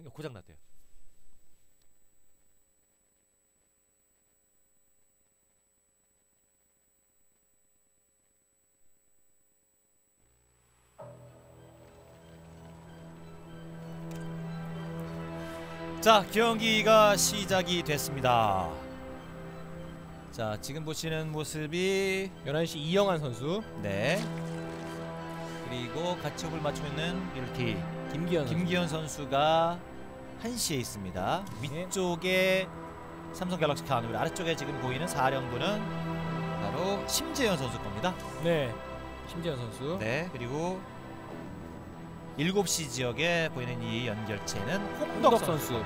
한개 고장 났대요. 자 경기가 시작이 됐습니다. 자 지금 보시는 모습이 11시 이영환 선수, 네 그리고 같이 호흡을 맞추고 있는 이렇게 김기현 선수. 김기현 선수 가 1시에 있습니다. 위쪽에 삼성 갤럭시 카 그리고 아래쪽에 지금 보이는 사령부는 바로 심재현 선수 겁니다. 네. 심재현 선수. 네 그리고 7시 지역에 보이는 이 연결체는 홍덕, 홍덕 선수. 선수.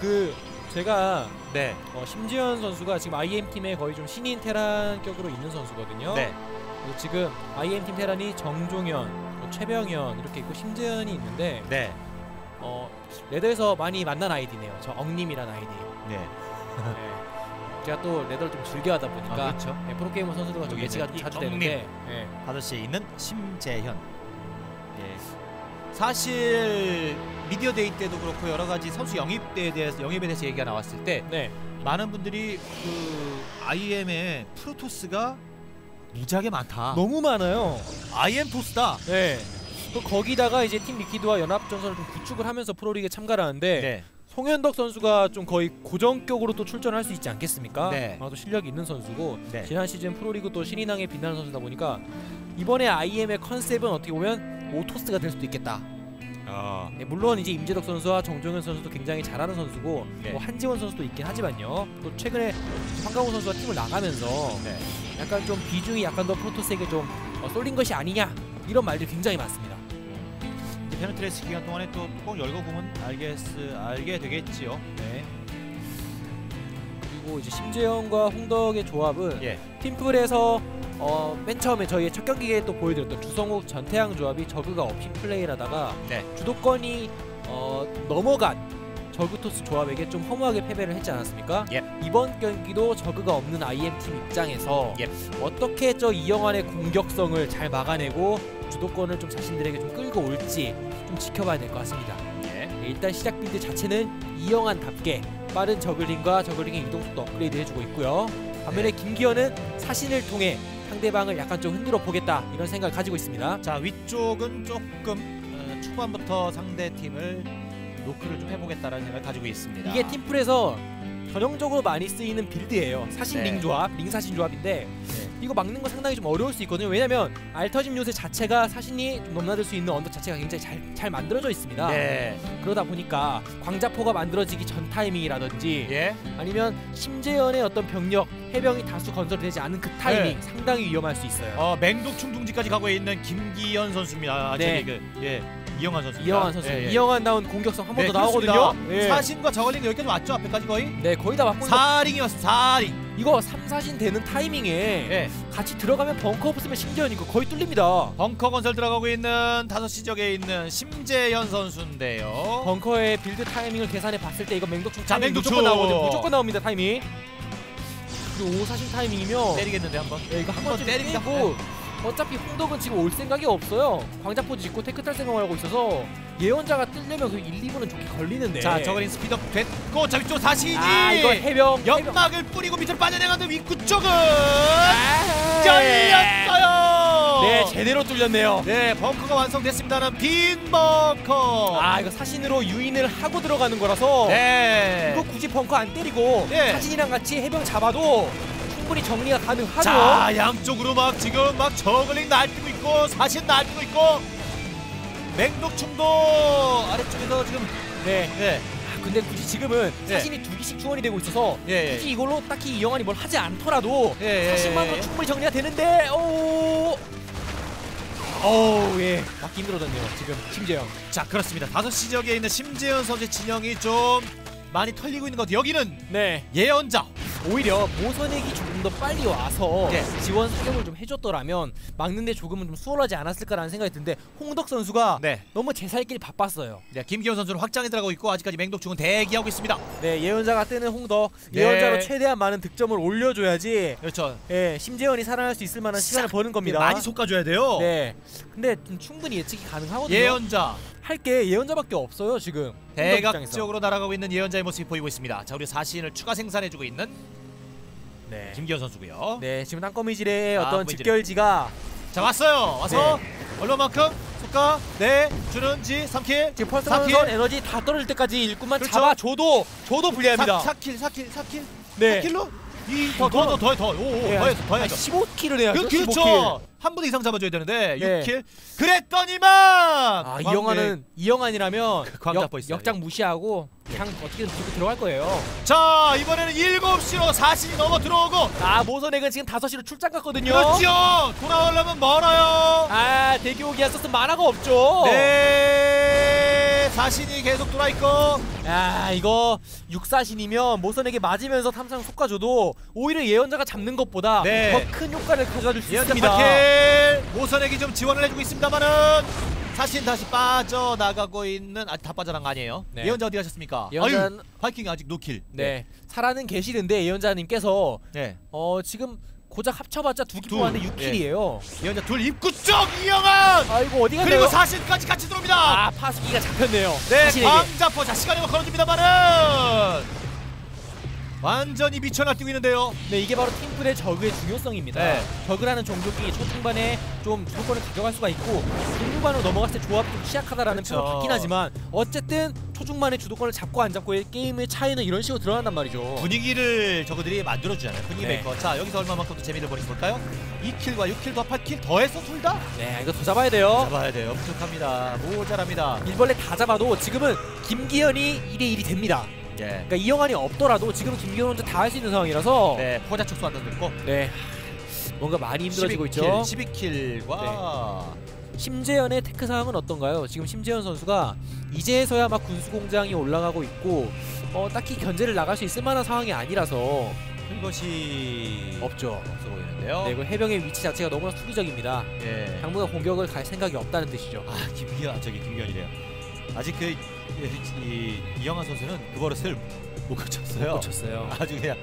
그 제가 네. 어, 심지현 선수가 지금 IM 팀에 거의 좀 신인 테란 격으로 있는 선수거든요. 네. 지금 IM 팀 테란이 정종현, 뭐 최병현 이렇게 있고 심재현이 있는데 네. 어, 레더에서 많이 만난 아이디네요. 저 엉님이란 아이디. 네. 네. 제가 또 레더를 좀 즐겨 하다 보니까 아, 그렇죠. 네, 프로게이머 선수들과 좀 매치가 좀이 자주. 되는데 네. 5시에 있는 심재현. 예. 사실 미디어 데이 때도 그렇고 여러 가지 선수 영입에 대해서 영입에 대해서 얘기가 나왔을 때 네. 많은 분들이 그 IM의 프로토스가 무지하게 많다. 너무 많아요. IM 토스다. 네. 또 거기다가 이제 팀 리퀴드와 연합 전선을 좀 구축을 하면서 프로리그에 참가를 하는데 네. 송현덕 선수가 좀 거의 고정격으로 또 출전할 수 있지 않겠습니까? 네. 아또 실력이 있는 선수고 네. 지난 시즌 프로리그 또 신인왕에 빛나는 선수다 보니까 이번에 IM의 컨셉은 어떻게 보면 오토스가 될 수도 있겠다. 어. 네, 물론 이제 임재덕 선수와 정종현 선수도 굉장히 잘하는 선수고 네. 뭐 한지원 선수도 있긴 하지만요. 또 최근에 황강호 선수가 팀을 나가면서 네. 약간 좀 비중이 약간 더 프로토스에게 좀 어, 쏠린 것이 아니냐 이런 말들이 굉장히 많습니다. 이제 페너트레스 기간 동안에 또 뚜껑 열고 보면 알겠 알게 되겠지요. 네. 그리고 이제 심재영과 홍덕의 조합은 예. 팀플에서 어, 맨 처음에 저희의 첫 경기에 또 보여드렸던 주성욱 전태양 조합이 저그가 없이 플레이를 하다가 네. 주도권이 어, 넘어간 저그토스 조합에게 좀 허무하게 패배를 했지 않았습니까? 예. 이번 경기도 저그가 없는 IM 팀 입장에서 예. 어떻게 저 이영환의 공격성을 잘 막아내고 주도권을 좀 자신들에게 좀 끌고 올지 좀 지켜봐야 될 것 같습니다. 예. 네, 일단 시작 빌드 자체는 이영환답게 빠른 저글링과 저글링의 이동 속도 업그레이드 해주고 있고요. 반면에 김기현은 사신을 통해 상대방을 약간 좀 흔들어 보겠다 이런 생각을 가지고 있습니다. 자 위쪽은 조금 어, 초반부터 상대 팀을 노크를 좀 해보겠다라는 생각을 가지고 있습니다. 이게 팀플에서 전형적으로 많이 쓰이는 빌드예요. 사신 네. 링 조합, 링 사신 조합인데 네. 이거 막는 거 상당히 좀 어려울 수 있거든요. 왜냐면 알터짐 요새 자체가 사신이 좀 넘나들 수 있는 언덕 자체가 굉장히 잘, 잘 만들어져 있습니다. 네. 그러다 보니까 광자포가 만들어지기 전 타이밍이라든지 예. 아니면 심재현의 어떤 병력 해병이 다수 건설되지 않은 그 타이밍 네. 상당히 위험할 수 있어요. 어 맹독충 둥지까지 가고 있는 김기현 선수입니다. 아, 네. 저기 그, 예. 이영환 선수. 이영환 선수, 이영환 나온 공격성 한 번 더 나오거든요. 예. 사신과 저걸링 여기까지 왔죠 앞에까지 거의. 네, 거의 다 있는- 사링이 왔습니다. 사링. 이거 3, 4신 되는 타이밍에 예. 같이 들어가면 벙커 없으면 심재현 이거 거의 뚫립니다. 벙커 건설 들어가고 있는 5시 지역에 있는 심재현 선수인데요. 벙커의 빌드 타이밍을 계산해 봤을 때 이거 맹독충 자, 맹독충. 무조건 나오거든요. 무조건 나옵니다 타이밍. 그리고 5사신 타이밍이면 때리겠는데 한번. 네, 이거 한 한번. 때리고 어차피 홍덕은 지금 올 생각이 없어요. 광자포 짓고 테크 탈 생각을 하고 있어서 예언자가 뜨려면 그 1, 2분은 좋게 걸리는데. 자 저걸링 스피드업 됐고 자 위쪽 사신이 네. 아 이거 해병 해병. 연막을 뿌리고 밑으로 빠져나가는 입구 쪽은 아, 열렸어요. 네 제대로 뚫렸네요. 네 벙커가 완성됐습니다는 빈 벙커. 아 이거 사신으로 유인을 하고 들어가는 거라서 네. 이거 굳이 벙커 안 때리고 네. 사신이랑 같이 해병 잡아도 충분히 정리가 가능하죠. 자 양쪽으로 막 지금 막 저글링 날뛰고 있고 사신 날뛰고 있고 맹독충도 아래쪽에서 지금 네. 네. 아, 근데 굳이 지금은 네. 사신이 두 개씩 주원이 되고 있어서 예, 예. 굳이 이걸로 딱히 이영환이 뭘 하지 않더라도 예, 예, 사신만으로 예. 충분히 정리가 되는데 오. 어우 예 맞기 힘들어졌네요 지금 심재영 자 그렇습니다. 다섯 시 지역에 있는 심재현 선수의 진영이 좀 많이 털리고 있는 것 같아요. 여기는 네 예언자. 오히려 모선액이 조금 더 빨리 와서 예. 지원 사격을 좀 해줬더라면 막는데 조금은 좀 수월하지 않았을까라는 생각이 드는데 홍덕 선수가 네. 너무 제살길 바빴어요. 네, 김기현 선수는 확장에 들어가고 있고 아직까지 맹독충은 대기하고 있습니다. 네 예언자가 뜨는 홍덕 네. 예언자로 최대한 많은 득점을 올려줘야지 그렇죠. 예 심재현이 살아날 수 있을 만한 시간을 버는 겁니다. 많이 솎아줘야 돼요. 네 근데 좀 충분히 예측이 가능하거든요. 예언자. 할게 예언자밖에 없어요 지금. 대각적으로 날아가고 있는 예언자의 모습이 보이고 있습니다. 자, 우리 사신을 추가 생산해주고 있는 네. 김기현 선수고요. 네 지금 땅거미질의 아, 어떤 거미질. 집결지가 자, 왔어요. 와서 네. 얼마만큼 속가 네 주는지 3킬. 지금 펄스. 선선 에너지 다 떨어질 때까지 일꾼만 그렇죠. 잡아줘도 줘도 불리합니다. 4 킬, 4킬, 4킬. 네. 4킬로 이더더더더 오, 오, 네, 더해 한 더해야죠. 15킬을 해야죠. 그, 15킬. 그렇죠. 한 분 이상 잡아줘야 되는데 네. 6킬. 그랬더니만 아 이영환은 이영환이라면 광 역. 역장 무시하고 그냥 어떻게든 붙고 들어갈 거예요. 자 이번에는 7시로 사신이 넘어 들어오고 아 모선액은 지금 5시로 출장 갔거든요. 그렇죠. 돌아오려면 멀어요. 아 대교기아 소스 만화가 없죠. 네 사신이 계속 돌아 있고 야 이거 육사신이면 모선에게 맞으면서 탐상 속가줘도 오히려 예언자가 잡는 것보다 네. 더 큰 효과를 가져다 줄 수 예언자 있습니다. 8킬 모선에게 좀 지원을 해주고 있습니다만은 사신 다시 빠져나가고 있는 아다 빠져나간 거 아니에요? 네. 예언자 어디 가셨습니까? 아유, 바이킹 아직 노킬. 네 살아는 계시는데 예언자님께서 네. 어 지금 고작 합쳐봤자 두 둘. 기포하는데 6킬이에요. 예언자 둘 입구 쪽 이영환 아이고 어디 그리고? 사신까지 같이 들어옵니다. 아 파수기가 잡혔네요. 네. 광자포 자 시간이 뭐 걸어줍니다만은 완전히 미쳐 날뛰고 있는데요. 네 이게 바로 팀플의 저그의 중요성입니다. 네. 저그라는 종족이 초중반에 좀 주도권을 가져갈 수가 있고 중후반으로 넘어갔을 때 조합이 좀 취약하다라는 그렇죠. 받긴 하지만 어쨌든 초중반에 주도권을 잡고 안 잡고의 게임의 차이는 이런 식으로 드러난단 말이죠. 분위기를 저거들이 만들어주잖아요. 분위기 네. 메이커. 자 여기서 얼마만큼 더 재미를 보내서 볼까요? 2킬과 6킬 더 8킬 더해서 둘 다? 네 이거 더 잡아야 돼요. 잡아야 돼요. 부족합니다. 모자랍니다. 일벌레 다 잡아도 지금은 김기현이 2대1이 됩니다. 예. 그러니까 이영환이 없더라도 지금은 김기현 혼자 다 할 수 있는 상황이라서 네, 포자 촉수 한번 듣고 네. 뭔가 많이 힘들어지고 12킬, 있죠. 12킬과 심재현의 테크 상황은 어떤가요? 지금 심재현 선수가 이제서야 막 군수 공장이 올라가고 있고 어, 딱히 견제를 나갈 수 있을 만한 상황이 아니라서 그것이 없죠. 없어 보이는데요. 네, 그 해병의 위치 자체가 너무나 수비적입니다. 예. 당분간 공격을 갈 생각이 없다는 뜻이죠. 아 김기현 아, 저기 김기현이래요. 아직 그 이, 이영환 선수는 그 버릇을 못 고쳤어요. 놓쳤어요. 아주 그냥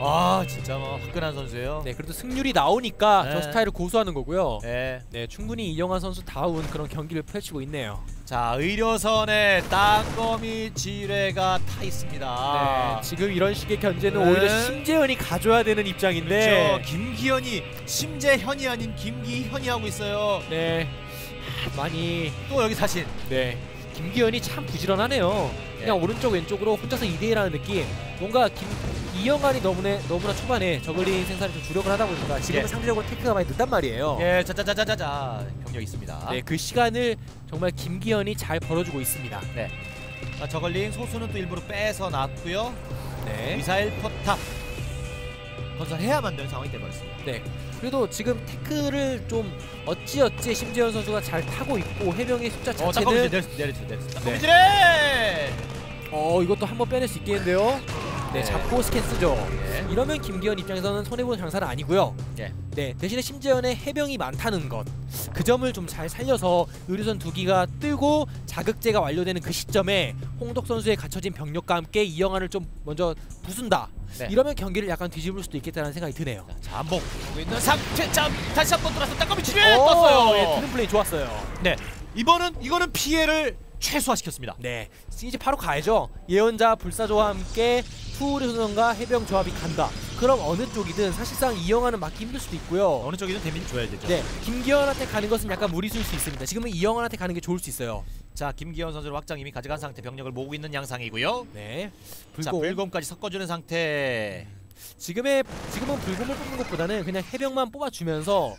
아 진짜 뭐 화끈한 선수예요. 네, 그래도 승률이 나오니까 네. 저 스타일을 고수하는 거고요. 네. 네, 충분히 이영환 선수 다운 그런 경기를 펼치고 있네요. 자 의료선에 땅거미 지뢰가 타 있습니다. 네, 지금 이런 식의 견제는 네. 오히려 심재현이 가져야 되는 입장인데 그렇죠. 김기현이 심재현이 아닌 김기현이 하고 있어요. 네, 아, 많이 또 여기 사신. 네. 김기현이 참 부지런하네요. 그냥 예. 오른쪽 왼쪽으로 혼자서 2대1하는 느낌. 뭔가 김 이영환이 너무나 너무나 초반에 저글링 생산에 좀 주력을 하다 보니까 지금은 예. 상대적으로 테크가 많이 늦단 말이에요. 예, 자자자자자자 병력 있습니다. 네, 그 시간을 정말 김기현이 잘 벌어주고 있습니다. 아, 저걸링 소수는 또 일부러 빼서 놨고요. 네. 미사일 포탑 건설해야만 되는 상황이 돼버렸습니다. 네. 그래도 지금 테크를 좀 어찌어찌 심재현 선수가 잘 타고 있고 해병의 숫자 어, 자체는 지뢰 내렸어, 내렸어. 네. 어 이것도 한번 빼낼 수 있겠는데요. 네, 네. 잡고 스캔 쓰죠. 예. 이러면 김기현 입장에서는 손해보는 장사는 아니고요. 예. 네, 대신에 심재현의 해병이 많다는 것. 그 점을 좀 잘 살려서 의료선 두 기가 뜨고 자극제가 완료되는 그 시점에 홍덕 선수의 갖춰진 병력과 함께 이영환을 좀 먼저 부순다. 네. 이러면 경기를 약간 뒤집을 수도 있겠다는 생각이 드네요. 자, 하고 있는 상태. 자, 다시 한번 돌아서 땅거미 지뢰 오, 예, 떴어요. 트는 플레이 좋았어요. 네. 이번은 이거는 피해를 최소화시켰습니다. 네, 이제 바로 가야죠. 예언자 불사조와 함께 투우리선과 해병 조합이 간다. 그럼 어느 쪽이든 사실상 이영환은 막기 힘들 수도 있고요. 어느 쪽이든 데미지 줘야 되죠. 네, 김기현한테 가는 것은 약간 무리수일 수 있습니다. 지금은 이영환한테 가는 게 좋을 수 있어요. 자, 김기현 선수를 확장 이미 가져간 상태 병력을 모으고 있는 양상이고요. 네, 자, 불고 불곰까지 섞어주는 상태. 지금의 지금은 불곰을 뽑는 것보다는 그냥 해병만 뽑아주면서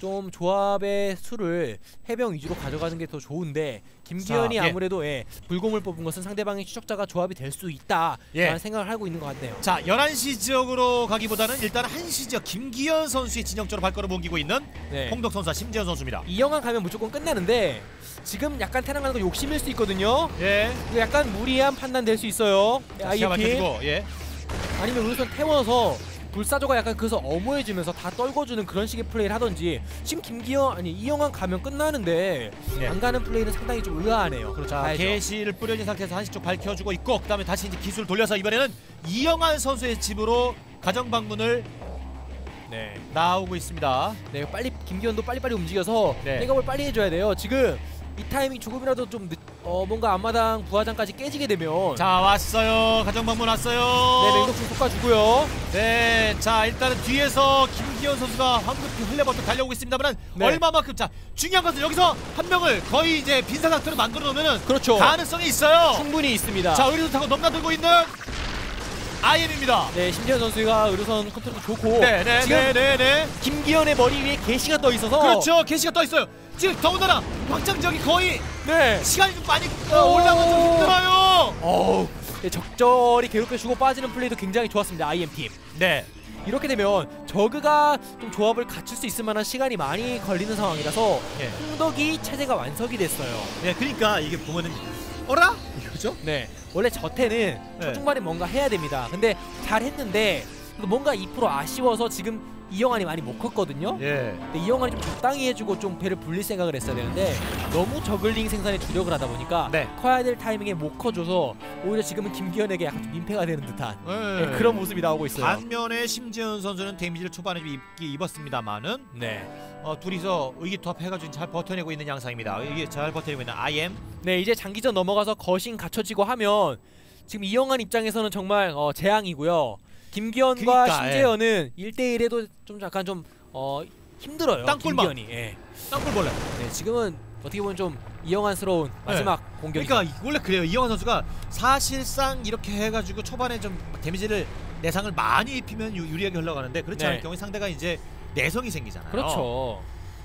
좀 조합의 수를 해병 위주로 가져가는 게 더 좋은데 김기현이 자, 예. 아무래도 예, 불곰을 뽑은 것은 상대방의 추적자가 조합이 될 수 있다라는 예. 생각을 하고 있는 것 같네요. 자, 11시 지역으로 가기보다는 일단 1시 지역 김기현 선수의 진영 쪽으로 발걸음 옮기고 있는 네. 홍덕 선수와 심재현 선수입니다. 이영환 가면 무조건 끝나는데 지금 약간 테랑 가는 거 욕심일 수 있거든요. 예. 약간 무리한 판단 될 수 있어요. 밝혀주고 예. 아니면 우선 태워서 불사조가 약간 그래서 어무해지면서 다 떨궈주는 그런 식의 플레이를 하던지 지금 김기현 아니 이영환 가면 끝나는데 네. 안 가는 플레이는 상당히 좀 의아하네요. 그렇죠. 자, 가야죠. 게시를 뿌려진 상태에서 한시 쪽 밝혀주고 있고 그다음에 다시 이제 기술 돌려서 이번에는 이영환 선수의 집으로 가정 방문을 네. 나오고 있습니다. 네, 빨리 김기현도 빨리빨리 움직여서 네. 백업을 빨리 해줘야 돼요. 지금 이 타이밍 조금이라도 좀 늦, 어, 뭔가 앞마당 부하장까지 깨지게 되면 자 왔어요. 가정 방문 왔어요. 네 맹독충 쏟아주고요. 네, 자 일단은 뒤에서 김기현 선수가 황급히 흘려버터 달려오고 있습니다만 네. 얼마만큼 자 중요한 것은 여기서 한 명을 거의 이제 빈사 상태로 만들어 놓으면은 그렇죠. 가능성이 있어요. 충분히 있습니다. 자 의료선 타고 넘나들고 있는 IM입니다. 네 심지어 선수가 의료선 컨트롤도 좋고 네, 네, 네, 네, 네. 김기현의 머리 위에 게시가 떠 있어서 그렇죠. 게시가 떠 있어요. 지금 더군다나 확장 지역이 거의 네. 시간이 좀 많이 어, 올라가서 좀 힘들어요. 어우 네, 적절히 괴롭게 주고 빠지는 플레이도 굉장히 좋았습니다 IM 팀. 네. 이렇게 되면 저그가 좀 조합을 갖출 수 있을 만한 시간이 많이 걸리는 상황이라서 예. 홍덕이 체제가 완성이 됐어요. 네, 그러니까 이게 보면은 어라? 이거죠? 네. 원래 저태는 초중반에 뭔가 해야 됩니다. 근데 잘 했는데 뭔가 2% 아쉬워서 지금 이영환이 많이 못 컸거든요. 예. 근데 이영환이 좀 적당히 해주고 좀 배를 불릴 생각을 했어야 되는데 너무 저글링 생산에 주력을 하다 보니까 네. 커야 될 타이밍에 못 커줘서 오히려 지금은 김기현에게 약간 좀 민폐가 되는 듯한 네. 네, 그런 모습이 나오고 있어요. 반면에 심지현 선수는 데미지를 초반에 좀 입기 입었습니다만은 네. 어, 둘이서 의기투합해가지고 잘 버텨내고 있는 양상입니다. 이게 잘 버텨내고 있는 IM. 네 이제 장기전 넘어가서 거신 갖춰지고 하면 지금 이영환 입장에서는 정말 어, 재앙이고요. 김기현과 그러니까, 신재현은 1대1에도 좀 약간 좀 어, 힘들어요. 땅굴만. 김기현이. 예. 땅굴벌레. 네, 지금은 어떻게 보면 좀 이영환스러운 마지막 공격이 그러니까 이- 원래 그래요. 이영환 선수가 사실상 이렇게 해가지고 초반에 좀 데미지를 내상을 많이 입히면 유, 유리하게 흘러가는데 그렇지 네. 않을 경우에 상대가 이제 내성이 생기잖아요. 그렇죠.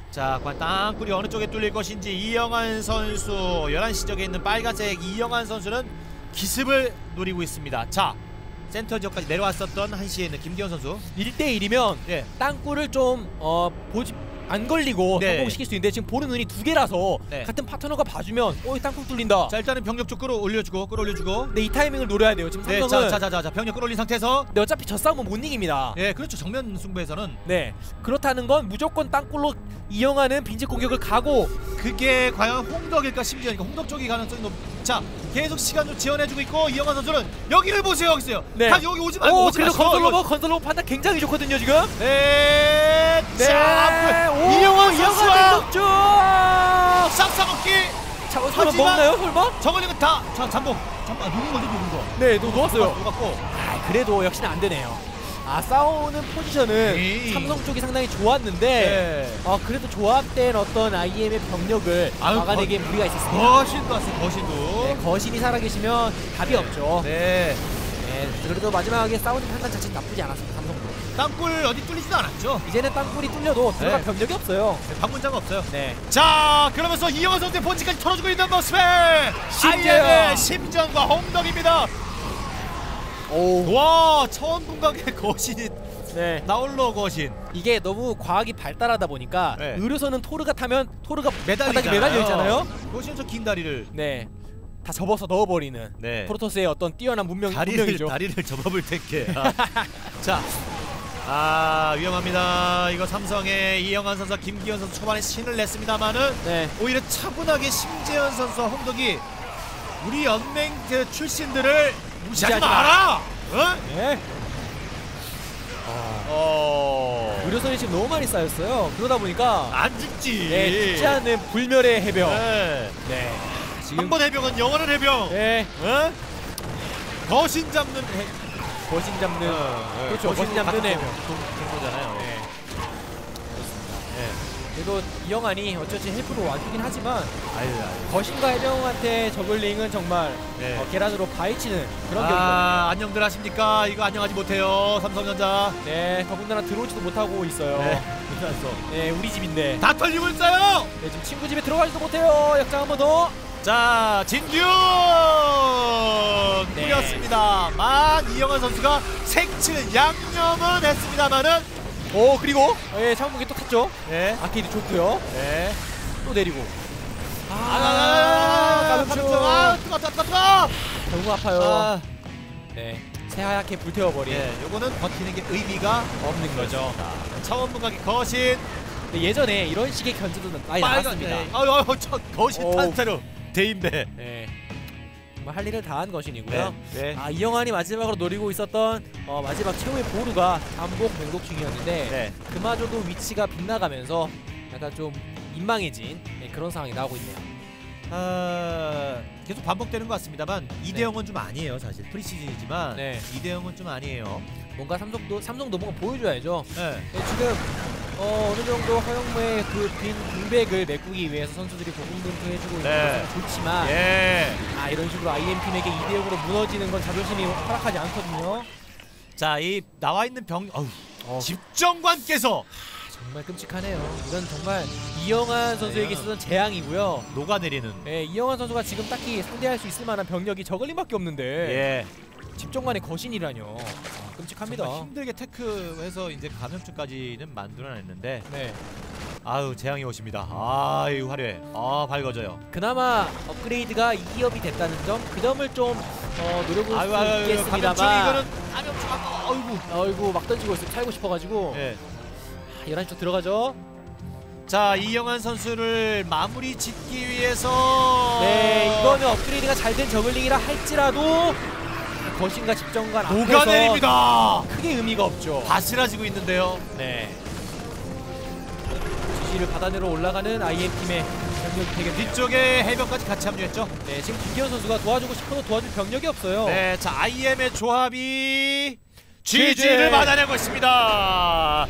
자, 과연 땅굴이 어느 쪽에 뚫릴 것인지 이영환 선수 11시 쪽에 있는 빨간색 이영환 선수는 기습을 노리고 있습니다. 자, 센터 지역까지 내려왔었던 한시에 있는 김기현 선수. 1대1이면 예. 땅굴을 좀 어, 보지 안 걸리고 네. 성공시킬 수 있는데 지금 보는 눈이 두 개라서 네. 같은 파트너가 봐주면 어, 이 땅굴 뚫린다. 자, 일단은 병력 쪽 끌어올려주고 끌어올려주고. 근데 이 타이밍을 노려야 돼요. 지금 네, 삼성은 자, 자, 자, 자, 자, 병력 끌어올린 상태에서 근데 어차피 저 싸움은 못 이깁니다. 예, 그렇죠. 정면 승부에서는 네. 그렇다는 건 무조건 땅굴로 이영하는 빈집 공격을 가고 그게 과연 홍덕일까 심지어니까 홍덕 쪽이 가능성이 높. 자, 계속 시간 좀 지원해주고 있고 이영환 선수는 여기를 보세요, 여기 있어요. 네. 다 여기 오지 말고 오 오지 그래도 마시고. 건설로버 건설로버 판단 굉장히 좋거든요 지금. 네, 자, 오, 이영환 선수와. 싹싸먹기. 자, 설마 먹나요 설마? 저걸링은 다, 자, 잠복. 아, 누군 거지, 누군 거. 네, 너 놓았어요. 녹았고. 아, 그래도 역시나 안 되네요. 아 싸우는 포지션은 에이. 삼성 쪽이 상당히 좋았는데 네. 어 그래도 조합된 어떤 IM의 병력을 아유, 막아내기에 무리가 있었습니다. 거신도 왔어, 거신도. 네, 거신이 살아계시면 답이 없죠. 네. 네, 그래도 마지막에 싸우는 판단 자체는 나쁘지 않았습니다. 삼성도. 땅굴 어디 뚫리지도 않았죠. 이제는 땅굴이 뚫려도 들어갈 네. 병력이 없어요. 네, 방문자가 없어요. 네. 자, 그러면서 이영환 선수의 본진까지 털어주고 있는 모습에. 아이엠의 심전과 홍덕입니다. 오. 와, 처음 분각의 거신이 네. 나홀로 거신. 이게 너무 과학이 발달하다 보니까 네. 의료선은 토르가 타면 토르가 매달리잖아요. 바닥에 매달려 있잖아요. 거신 저긴 다리를 네. 다 접어서 넣어버리는 네. 프로토스의 어떤 뛰어난 문명 다리를 문명이죠. 다리를 접어볼 텐게. 아. 자. 아, 위험합니다. 이거 삼성의 이영환 선수, 김기현 선수 초반에 신을 냈습니다만은 네. 오히려 차분하게 심재현 선수와 홍덕이 우리 연맹 그 출신들을 무시하지 무시하지 마라. 어? 네. 어. 의료선이 지금 너무 많이 쌓였어요. 그러다 보니까 안 죽지. 네, 죽지 않는 불멸의 해병. 네. 네. 한번 해병은 영원한 해병. 네. 어? 거신 잡는 해. 거신 잡는 어, 그렇죠. 거신 거신 잡는 해병. 정도잖아요. 네. 네. 그래도 이영환이 어쩌지 헬프로 와주긴 하지만 아유, 아유. 거신과 해병한테 저글링은 정말 네. 어, 계란으로 파헤치는 그런 격이거든요. 아, 안녕들 하십니까? 이거 안녕하지 못해요. 삼성전자. 네, 더군다나 들어오지도 못하고 있어요. 네. 네, 우리 집인데. 다 털리고 있어요. 네, 지금 친구 집에 들어가지도 못해요. 역장 한 번 더. 자, 진균 네. 뿌렸습니다만 이영환 선수가 생치는 양념은 했습니다만은 오, 그리고 예, 창문기 또 탔죠. 네. 아케이드 좋고요. 네. 또 내리고. 아, 아, 깜짝. 아, 뜨거, 뜨거, 뜨거. 너무 아파요. 아, 네, 새하얗게 불태워버린 예, 요거는 버티는 게 의미가 없는 거죠. 처음 분각이 거신 예전에 이런 식의 견제도 많이 빨간 나왔습니다. 네. 아유, 아유, 저 거신 오. 탄태로 대인배. 네. 정말 할 일을 다 한 것이고요. 네. 네. 아 이영환이 마지막으로 노리고 있었던 어, 마지막 최후의 보루가 잠복 맹독 중이었는데 네. 그마저도 위치가 빗나가면서 약간 좀 민망해진 네, 그런 상황이 나오고 있네요. 아, 계속 반복되는 것 같습니다만 2대 0은 좀 아니에요 사실 프리시즌이지만 네. 2대 0은 좀 아니에요. 뭔가 삼성도 삼성도 뭔가 보여줘야죠. 네. 네, 지금 어, 어느 정도 허영무의 그빈 공백을 메꾸기 위해서 선수들이 고군분투해주고 있는 네. 것은 좋지만 예. 아 이런 식으로 IM 팀에게 2대 0으로 무너지는 건 자존심이 허락하지 않거든요. 자, 이 나와 있는 병 어우, 어, 집정관께서 정말 끔찍하네요. 이건 정말 이영환 선수에게 있어서는 재앙이고요. 녹아내리는 예, 이영환 선수가 지금 딱히 상대할 수 있을 만한 병력이 저글링밖에 없는데 예. 집정관의 거신이라뇨. 아, 끔찍합니다. 힘들게 테크해서 이제 감염증까지는 만들어냈는데 네. 아유 재앙이 오십니다. 아유 화려해. 아 밝아져요. 그나마 업그레이드가 2업이 됐다는 점, 그 점을 좀 어, 노려볼 아유 수 아유 감염증 있겠습니다만. 이거는 감염증 아까 아이고. 어이구 막 던지고 있어 살고 싶어가지고 예. 아, 11시 쪽 들어가죠 자 이영환 선수를 마무리 짓기 위해서 네 이거는 업그레이드가 잘 된 저글링이라 할지라도 거신과 집정관 앞에서 녹아내립니다. 크게 의미가 없죠 바스라지고 있는데요. 네 지시를 받아내러 올라가는 IM팀의 병력이 되게 뒤쪽에 해병까지 같이 합류했죠. 네 지금 김기현 선수가 도와주고 싶어도 도와줄 병력이 없어요 네, 자 IM의 조합이 GG. GG를 받아내고 있습니다.